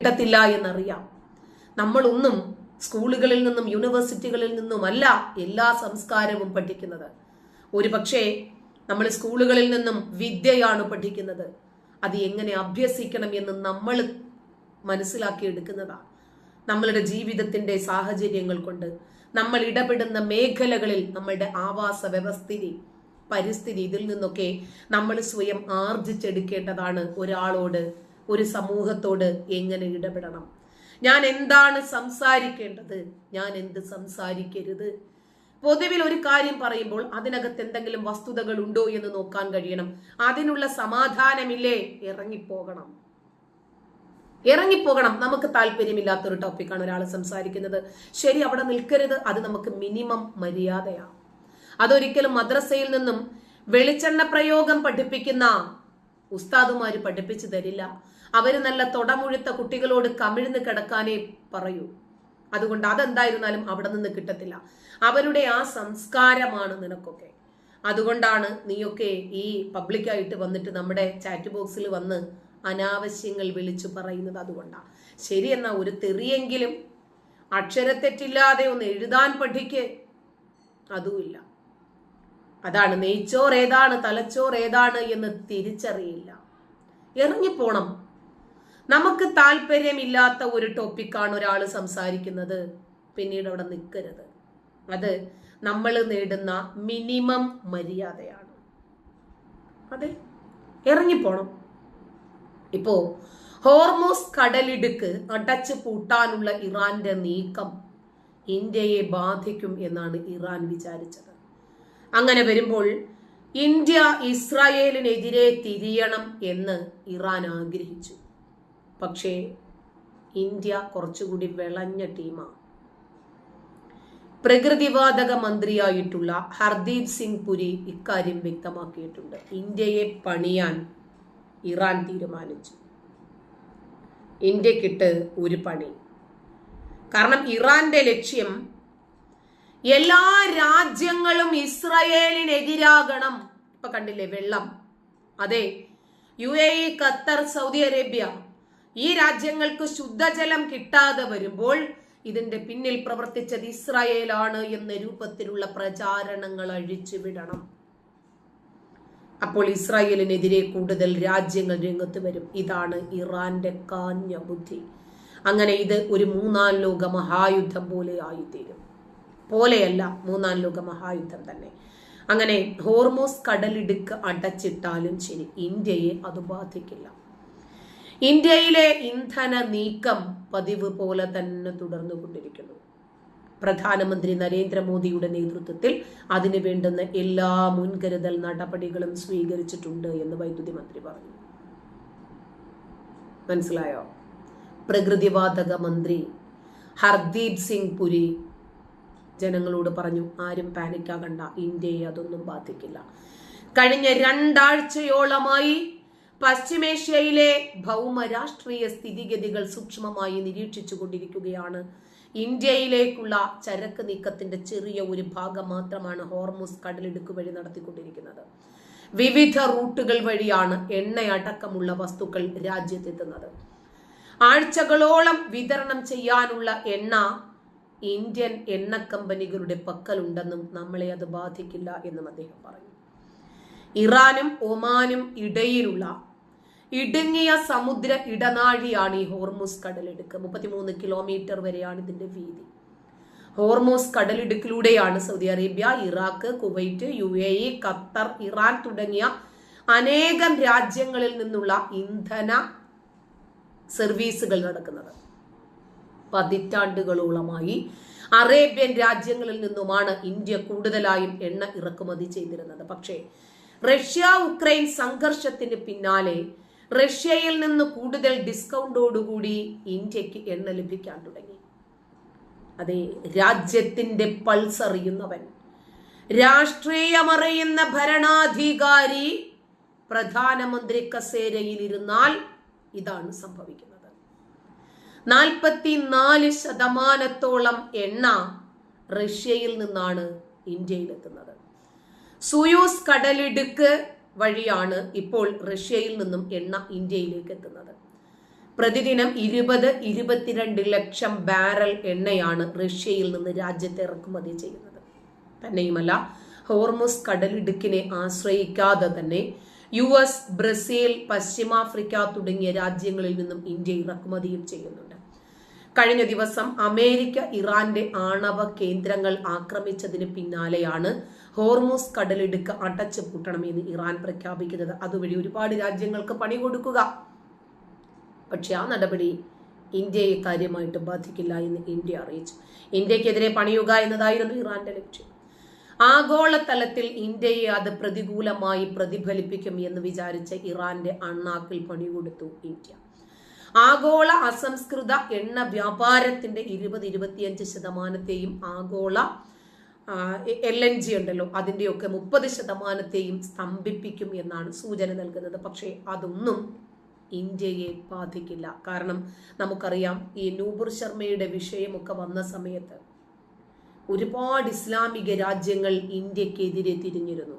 കിട്ടത്തില്ല എന്നറിയാം. നമ്മളൊന്നും സ്കൂളുകളിൽ നിന്നും യൂണിവേഴ്സിറ്റികളിൽ നിന്നുമല്ല എല്ലാ സംസ്കാരവും പഠിക്കുന്നത്. ഒരു പക്ഷേ നമ്മൾ സ്കൂളുകളിൽ നിന്നും വിദ്യയാണ് പഠിക്കുന്നത്. അത് എങ്ങനെ അഭ്യസിക്കണം എന്ന് നമ്മൾ മനസ്സിലാക്കിയെടുക്കുന്നതാണ് നമ്മളുടെ ജീവിതത്തിന്റെ സാഹചര്യങ്ങൾ കൊണ്ട് നമ്മൾ ഇടപെടുന്ന മേഖലകളിൽ നമ്മളുടെ ആവാസ വ്യവസ്ഥിതി പരിസ്ഥിതി ഇതിൽ നിന്നൊക്കെ നമ്മൾ സ്വയം ആർജിച്ചെടുക്കേണ്ടതാണ് ഒരാളോട് ഒരു സമൂഹത്തോട് എങ്ങനെ ഇടപെടണം? ഞാൻ എന്താണ് സംസാരിക്കേണ്ടത്? ഞാൻ എന്ത് സംസാരിക്കരുത്? പൊതുവിൽ ഒരു കാര്യം പറയുമ്പോൾ അതിനകത്ത് എന്തെങ്കിലും വസ്തുതകൾ ഉണ്ടോ എന്ന് നോക്കാൻ കഴിയണം. അതിനുള്ള സമാധാനമില്ലേ? ഇറങ്ങിപ്പോകണം. ഇറങ്ങിപ്പോകണം. നമുക്ക് താല്പര്യമില്ലാത്ത ഒരു ടോപ്പിക്കാണ് ഒരാൾ സംസാരിക്കുന്നത്. ശരി അവിടെ നിൽക്കരുത്. അത് നമുക്ക് മിനിമം മര്യാദയാണ് അതൊരിക്കലും മദ്രസയിൽ നിന്നും വെളിച്ചെണ്ണ പ്രയോഗം പഠിപ്പിക്കുന്ന ഉസ്താദുമാര് പഠിപ്പിച്ചു തരില്ല. അവർ നല്ല തൊടമുഴുത്ത കുട്ടികളോട് കമിഴ്ന്ന് കിടക്കാനേ പറയൂ. അതുകൊണ്ട് അതെന്തായിരുന്നാലും അവിടെ നിന്ന് കിട്ടത്തില്ല. അവരുടെ ആ സംസ്കാരമാണ് നിനക്കൊക്കെ. അതുകൊണ്ടാണ് നീയൊക്കെ ഈ പബ്ലിക്കായിട്ട് വന്നിട്ട് നമ്മുടെ ചാറ്റ് ബോക്സിൽ വന്ന് അനാവശ്യങ്ങൾ വിളിച്ചു പറയുന്നത് അതുകൊണ്ടാണ് ശരി എന്നാ ഒരു തെറിയെങ്കിലും അക്ഷരത്തെറ്റില്ലാതെ ഒന്ന് എഴുതാൻ പഠിക്ക്. അതുമില്ല. അതാണ് നെയ്ച്ചോർ ഏതാണ് തലച്ചോർ ഏതാണ് എന്ന് തിരിച്ചറിയില്ല. എറിഞ്ഞിപ്പോണം നമുക്ക് താല്പര്യമില്ലാത്ത ഒരു ടോപ്പിക്കാണ് ഒരാൾ സംസാരിക്കുന്നത്. പിന്നീട് അവിടെ നിൽക്കരുത് അത് നമ്മൾ നേടുന്ന മിനിമം മര്യാദയാണ്. അതെ ഇറങ്ങിപ്പോണം. ഇപ്പോ ഹോർമോസ് കടലിടുക്ക് അടച്ചു പൂട്ടാനുള്ള ഇറാന്റെ നീക്കം ഇന്ത്യയെ ബാധിക്കും എന്നാണ് ഇറാൻ വിചാരിച്ചത്. അങ്ങനെ വരുമ്പോൾ ഇന്ത്യ ഇസ്രായേലിനെതിരെ തിരിയണം എന്ന് ഇറാൻ ആഗ്രഹിച്ചു. പക്ഷേ ഇന്ത്യ കുറച്ചുകൂടി വിളഞ്ഞ ടീമാണ് പ്രകൃതിവാതക മന്ത്രിയായിട്ടുള്ള ഹർദീപ് സിംഗ് പുരി ഇക്കാര്യം വ്യക്തമാക്കിയിട്ടുണ്ട്. ഇന്ത്യയെ പണിയാൻ ഇറാൻ തീരുമാനിച്ചു. ഇന്ത്യക്കിട്ട് ഒരു പണി. കാരണം ഇറാന്റെ ലക്ഷ്യം എല്ലാ രാജ്യങ്ങളും ഇസ്രയേലിനെതിരാകണം. ഇപ്പൊ കണ്ടില്ലേ വെള്ളം. അതെ U A E Qatar Saudi Arabia ഈ രാജ്യങ്ങൾക്ക് ശുദ്ധജലം കിട്ടാതെ വരുമ്പോൾ ഇതിന്റെ പിന്നിൽ പ്രവർത്തിച്ചത് ഇസ്രായേലാണ് എന്ന രൂപത്തിലുള്ള പ്രചാരണങ്ങൾ അഴിച്ചുവിടണം. അപ്പോൾ ഇസ്രായേലിനെതിരെ കൂടുതൽ രാജ്യങ്ങൾ രംഗത്ത് വരും. ഇതാണ് ഇറാന്റെ കാഞ്ഞ ബുദ്ധി. അങ്ങനെ ഇത് ഒരു മൂന്നാം ലോക മഹായുദ്ധം പോലെ ആയിത്തീരും. പോലെയല്ല മൂന്നാം ലോക മഹായുദ്ധം തന്നെ. അങ്ങനെ ഹോർമോസ് കടലിടുക്ക് അടച്ചിട്ടാലും ശരി ഇന്ത്യയെ അത് ബാധിക്കില്ല. ഇന്ത്യയിലെ ഇന്ധന നീക്കം പതിവ് പോലെ തന്നെ തുടർന്നു കൊണ്ടിരിക്കുന്നു. പ്രധാനമന്ത്രി നരേന്ദ്രമോദിയുടെ നേതൃത്വത്തിൽ അതിന് വേണ്ടുന്ന എല്ലാ മുൻകരുതൽ നടപടികളും സ്വീകരിച്ചിട്ടുണ്ട് എന്ന് വൈദ്യുതി മന്ത്രി പറഞ്ഞു. മനസ്സിലായോ? പ്രകൃതിവാതക മന്ത്രി ഹർദീപ് സിംഗ് പുരി ജനങ്ങളോട് പറഞ്ഞു ആരും പാനിക്കാകണ്ട ഇന്ത്യയെ അതൊന്നും ബാധിക്കില്ല. കഴിഞ്ഞ രണ്ടാഴ്ചയോളമായി പശ്ചിമേഷ്യയിലെ ഭൗമ രാഷ്ട്രീയ സ്ഥിതിഗതികൾ സൂക്ഷ്മമായി നിരീക്ഷിച്ചു കൊണ്ടിരിക്കുകയാണ് ഇന്ത്യയിലേക്കുള്ള ചരക്ക് നീക്കത്തിന്റെ ചെറിയ ഒരു ഭാഗം മാത്രമാണ് ഹോർമോസ് കടലിടുക്ക് വഴി നടത്തിക്കൊണ്ടിരിക്കുന്നത്. വിവിധ റൂട്ടുകൾ വഴിയാണ് എണ്ണയടക്കമുള്ള വസ്തുക്കൾ രാജ്യത്തെത്തുന്നത്. ആഴ്ചകളോളം വിതരണം ചെയ്യാനുള്ള എണ്ണ ഇന്ത്യൻ എണ്ണ കമ്പനികളുടെ പക്കലുണ്ടെന്നും നമ്മളെ അത് ബാധിക്കില്ല എന്നും അദ്ദേഹം പറഞ്ഞു. ഇറാനും ഒമാനും ഇടയിലുള്ള ഇടുങ്ങിയ സമുദ്ര ഇടനാഴിയാണ് ഈ ഹോർമൂസ് കടലിടുക്ക്. മുപ്പത്തിമൂന്ന് കിലോമീറ്റർ വരെയാണ് ഇതിന്റെ വീതി. Hormuz കടലിടുക്കിലൂടെയാണ് Saudi Arabia Iraq Kuwait U A E Qatar Iran തുടങ്ങിയ അനേകം രാജ്യങ്ങളിൽ നിന്നുള്ള ഇന്ധന സർവീസുകൾ നടക്കുന്നത്. പതിറ്റാണ്ടുകളോളമായി അറേബ്യൻ രാജ്യങ്ങളിൽ നിന്നുമാണ് ഇന്ത്യ കൂടുതലായും എണ്ണ ഇറക്കുമതി ചെയ്തിരുന്നത്. പക്ഷേ റഷ്യ ഉക്രൈൻ സംഘർഷത്തിന് പിന്നാലെ റഷ്യയിൽ നിന്ന് കൂടുതൽ ഡിസ്കൗണ്ടോടുകൂടി ഇന്ത്യയ്ക്ക് എണ്ണ ലഭിക്കാൻ തുടങ്ങി. അതെ രാജ്യത്തിന്റെ പൾസ് അറിയുന്നവൻ രാഷ്ട്രീയമറിയുന്ന ഭരണാധികാരി പ്രധാനമന്ത്രി കസേരയിൽ ഇരുന്നാൽ ഇതാണ് സംഭവിക്കുന്നത്. നാൽപ്പത്തിനാല് ശതമാനത്തോളം എണ്ണ റഷ്യയിൽ നിന്നാണ് ഇന്ത്യയിലെത്തുന്നത്. സുയൂസ് കടലിടുക്ക് വഴിയാണ് ഇപ്പോൾ റഷ്യയിൽ നിന്നും എണ്ണ ഇന്ത്യയിലേക്ക് എത്തുന്നത്. പ്രതിദിനം ഇരുപത് ഇരുപത്തിരണ്ട് ലക്ഷം ബാരൽ എണ്ണയാണ് റഷ്യയിൽ നിന്ന് രാജ്യത്തെ ഇറക്കുമതി ചെയ്യുന്നത്. തന്നെയുമല്ല ഹോർമുസ് കടലിടുക്കിനെ ആശ്രയിക്കാതെ തന്നെ യു എസ് ബ്രസീൽ പശ്ചിമാഫ്രിക്ക തുടങ്ങിയ രാജ്യങ്ങളിൽ നിന്നും ഇന്ത്യ ഇറക്കുമതിയും ചെയ്യുന്നുണ്ട്. കഴിഞ്ഞ ദിവസം അമേരിക്ക ഇറാന്റെ ആണവ കേന്ദ്രങ്ങൾ ആക്രമിച്ചതിന് പിന്നാലെയാണ് ഹോർമോസ് കടലിടുക്ക് അടച്ചു പൂട്ടണമെന്ന് ഇറാൻ പ്രഖ്യാപിക്കുന്നത്. അതുവഴി ഒരുപാട് രാജ്യങ്ങൾക്ക് പണി കൊടുക്കുക. പക്ഷെ ആ നടപടി ഇന്ത്യയെ കാര്യമായിട്ട് ബാധിക്കില്ല എന്ന് ഇന്ത്യ അറിയിച്ചു. ഇന്ത്യക്കെതിരെ പണിയുക എന്നതായിരുന്നു ഇറാന്റെ ലക്ഷ്യം. ആഗോളതലത്തിൽ ഇന്ത്യയെ അത് പ്രതികൂലമായി പ്രതിഫലിപ്പിക്കും എന്ന് വിചാരിച്ച ഇറാന്റെ അണ്ണാക്കിൽ പണി കൊടുത്തു ഇന്ത്യ. ആഗോള അസംസ്കൃത എണ്ണ വ്യാപാരത്തിന്റെ ഇരുപത് ഇരുപത്തിയഞ്ച് ശതമാനത്തെയും ആഗോള എൽ എൻ ജി ഉണ്ടല്ലോ അതിന്റെയൊക്കെ മുപ്പത് ശതമാനത്തെയും സ്തംഭിപ്പിക്കും എന്നാണ് സൂചന നൽകുന്നത്. പക്ഷേ അതൊന്നും ഇന്ത്യയെ ബാധിക്കില്ല. കാരണം നമുക്കറിയാം ഈ നൂപുർ ശർമ്മയുടെ വിഷയമൊക്കെ വന്ന സമയത്ത് ഒരുപാട് ഇസ്ലാമിക രാജ്യങ്ങൾ ഇന്ത്യക്കെതിരെ തിരിഞ്ഞിരുന്നു.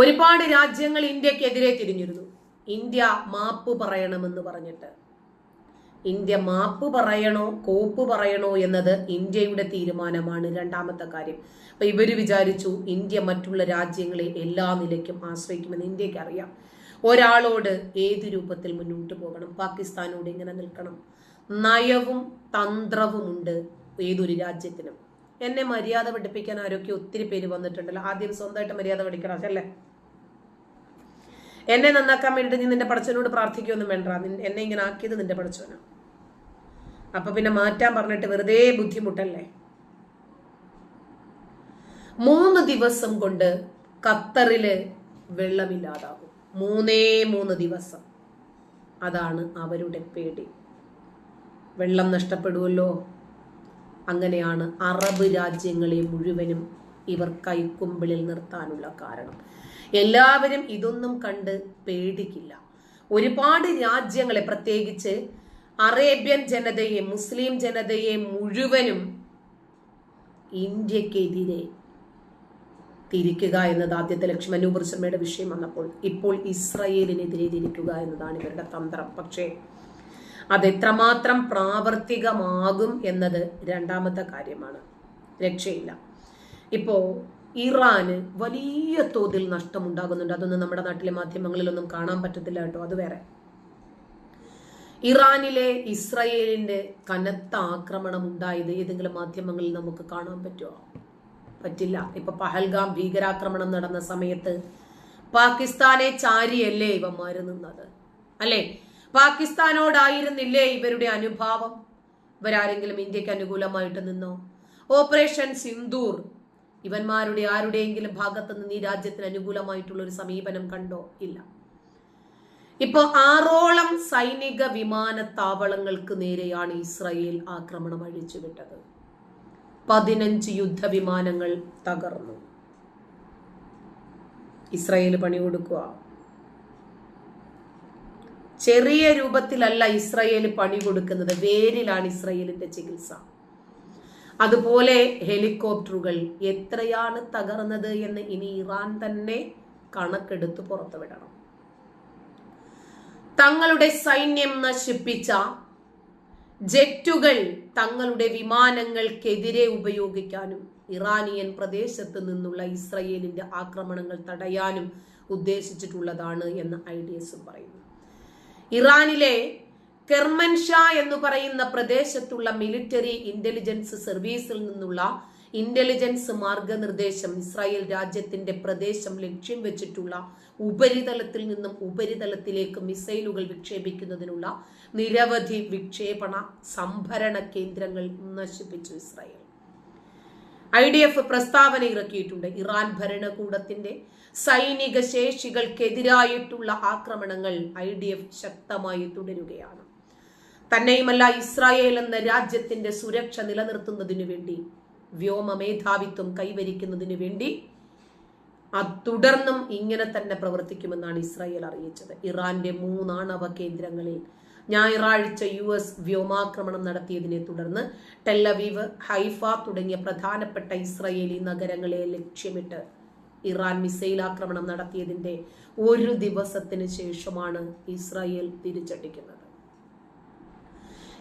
ഒരുപാട് രാജ്യങ്ങൾ ഇന്ത്യക്കെതിരെ തിരിഞ്ഞിരുന്നു. ഇന്ത്യ മാപ്പ് പറയണമെന്ന് പറഞ്ഞിട്ട്. ഇന്ത്യ മാപ്പ് പറയണോ കോപ്പ് പറയണോ എന്നത് ഇന്ത്യയുടെ തീരുമാനമാണ് രണ്ടാമത്തെ കാര്യം. അപ്പൊ ഇവർ വിചാരിച്ചു ഇന്ത്യ മറ്റുള്ള രാജ്യങ്ങളെ എല്ലാ നിലയ്ക്കും ആശ്രയിക്കുമെന്ന് ഇന്ത്യയ്ക്ക് അറിയാം ഒരാളോട് ഏത് രൂപത്തിൽ മുന്നോട്ട് പോകണം പാകിസ്ഥാനോട് എങ്ങനെ നിൽക്കണം? നയവും തന്ത്രവും ഉണ്ട് ഏതൊരു രാജ്യത്തിനും. എന്നെ മര്യാദ പഠിപ്പിക്കാൻ ആരൊക്കെ ഒത്തിരി പേര് വന്നിട്ടുണ്ടല്ലോ. ആദ്യം സ്വന്തമായിട്ട് മര്യാദ പഠിക്കണം അല്ലേ? എന്നെ നന്നാക്കാൻ വേണ്ടിയിട്ട് നീ നിന്റെ പടച്ചവനോട് പ്രാർത്ഥിക്കുമെന്നും വേണ്ട. എന്നെ ഇങ്ങനെ ആക്കിയത് നിന്റെ പടച്ചവനാണ് അപ്പൊ പിന്നെ മാറ്റാൻ പറഞ്ഞിട്ട് വെറുതെ ബുദ്ധിമുട്ടല്ലേ? മൂന്ന് ദിവസം കൊണ്ട് ഖത്തറിൽ വെള്ളമില്ലാതാകും. മൂന്നേ മൂന്ന് ദിവസം. അതാണ് അവരുടെ പേടി. വെള്ളം നഷ്ടപ്പെടുമല്ലോ അങ്ങനെയാണ് അറബ് രാജ്യങ്ങളെ മുഴുവനും ഇവർ കൈക്കുമ്പിളിൽ നിർത്താനുള്ള കാരണം. എല്ലാവരും ഇതൊന്നും കണ്ട് പേടിക്കില്ല. ഒരുപാട് രാജ്യങ്ങളെ പ്രത്യേകിച്ച് അറേബ്യൻ ജനതയെ മുസ്ലിം ജനതയെ മുഴുവനും ഇന്ത്യക്കെതിരെ തിരിക്കുക എന്നത് ആദ്യത്തെ ലക്ഷ്യം. ശർമ്മയുടെ വിഷയം വന്നപ്പോൾ ഇപ്പോൾ ഇസ്രയേലിനെതിരെ തിരിക്കുക എന്നതാണ് ഇവരുടെ തന്ത്രം. പക്ഷേ അത് എത്രമാത്രം പ്രാവർത്തികമാകും എന്നത് രണ്ടാമത്തെ കാര്യമാണ്. രക്ഷയില്ല. ഇപ്പോൾ ഇറാന് വലിയ തോതിൽ നഷ്ടമുണ്ടാകുന്നുണ്ട്. അതൊന്നും നമ്മുടെ നാട്ടിലെ മാധ്യമങ്ങളിലൊന്നും കാണാൻ പറ്റത്തില്ല കേട്ടോ. അത് വേറെ. ഇറാനിലെ ഇസ്രയേലിന്റെ കനത്ത ആക്രമണം ഉണ്ടായത് ഏതെങ്കിലും മാധ്യമങ്ങളിൽ നമുക്ക് കാണാൻ പറ്റുമോ പറ്റില്ല. ഇപ്പൊ പഹൽഗാം ഭീകരാക്രമണം നടന്ന സമയത്ത് പാകിസ്ഥാനെ ചാരിയല്ലേ ഇവന്മാര് നിന്നത്? അല്ലേ? പാകിസ്ഥാനോടായിരുന്നില്ലേ ഇവരുടെ അനുഭാവം? ഇവരാരെങ്കിലും ഇന്ത്യയ്ക്ക് അനുകൂലമായിട്ട് നിന്നോ? ഓപ്പറേഷൻ സിന്ദൂർ. ഇവന്മാരുടെ ആരുടെയെങ്കിലും ഭാഗത്ത് നിന്ന് ഈ രാജ്യത്തിന് അനുകൂലമായിട്ടുള്ള ഒരു സമീപനം കണ്ടോ? ഇല്ല. ഇപ്പോ ആറോളം സൈനിക വിമാനത്താവളങ്ങൾക്ക് നേരെയാണ് ഇസ്രയേൽ ആക്രമണം അഴിച്ചുവിട്ടത്. പതിനഞ്ച് യുദ്ധവിമാനങ്ങൾ തകർന്നു. ഇസ്രയേൽ പണി കൊടുക്കുക ചെറിയ രൂപത്തിലല്ല ഇസ്രയേൽ പണി കൊടുക്കുന്നത്. വേരിലാണ് ഇസ്രയേലിന്റെ ചികിത്സ. അതുപോലെ ഹെലികോപ്റ്ററുകൾ എത്രയാണ് തകർന്നത് എന്ന് ഇനി ഇറാൻ തന്നെ കണക്കെടുത്ത് പുറത്തുവിടണം. തങ്ങളുടെ സൈന്യം നശിപ്പിച്ച ജെറ്റുകൾ തങ്ങളുടെ വിമാനങ്ങൾക്കെതിരെ ഉപയോഗിക്കാനും ഇറാനിയൻ പ്രദേശത്ത് നിന്നുള്ള ഇസ്രയേലിന്റെ ആക്രമണങ്ങൾ തടയാനും ഉദ്ദേശിച്ചിട്ടുള്ളതാണ് എന്ന് ഐ ഡി എസും പറയുന്നു. ഇറാനിലെ കെർമൻഷാ എന്ന് പറയുന്ന പ്രദേശത്തുള്ള മിലിറ്ററി ഇന്റലിജൻസ് സർവീസിൽ നിന്നുള്ള ഇന്റലിജൻസ് മാർഗനിർദ്ദേശം ഇസ്രായേൽ രാജ്യത്തിന്റെ പ്രദേശം ലക്ഷ്യം വെച്ചിട്ടുള്ള ഉപരിതലത്തിൽ നിന്നും ഉപരിതലത്തിലേക്ക് മിസൈലുകൾ വിക്ഷേപിക്കുന്നതിനുള്ള നിരവധി വിക്ഷേപണ സംഭരണ കേന്ദ്രങ്ങൾ നശിപ്പിച്ചു ഇസ്രായേൽ. ഐ ഡി എഫ് പ്രസ്താവന ഇറക്കിയിട്ടുണ്ട്. ഇറാൻ ഭരണകൂടത്തിന്റെ സൈനിക ശേഷികൾക്കെതിരായിട്ടുള്ള ആക്രമണങ്ങൾ ഐ ഡി എഫ് ശക്തമായി തുടരുകയാണ്. തന്നെയുമല്ല ഇസ്രായേൽ എന്ന രാജ്യത്തിന്റെ സുരക്ഷ നിലനിർത്തുന്നതിനു വേണ്ടി വ്യോമ മേധാവിത്വം കൈവരിക്കുന്നതിനു വേണ്ടി തുടർന്നും ഇങ്ങനെ തന്നെ പ്രവർത്തിക്കുമെന്നാണ് ഇസ്രായേൽ അറിയിച്ചത്. ഇറാന്റെ മൂന്നാണവ കേന്ദ്രങ്ങളിൽ ഞായറാഴ്ച യു എസ് വ്യോമാക്രമണം നടത്തിയതിനെ തുടർന്ന് ടെല്ലവീവ് ഹൈഫ തുടങ്ങിയ പ്രധാനപ്പെട്ട ഇസ്രയേലി നഗരങ്ങളെ ലക്ഷ്യമിട്ട് ഇറാൻ മിസൈൽ ആക്രമണം നടത്തിയതിന്റെ ഒരു ദിവസത്തിന് ശേഷമാണ് ഇസ്രായേൽ തിരിച്ചടിക്കുന്നത്.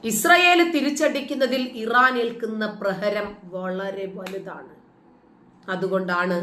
ഇസ്രയേൽ തിരിച്ചടിക്കുന്നതിൽ ഇറാൻ ഏൽക്കുന്ന പ്രഹരം വളരെ വലുതാണ്. അതുകൊണ്ടാണ്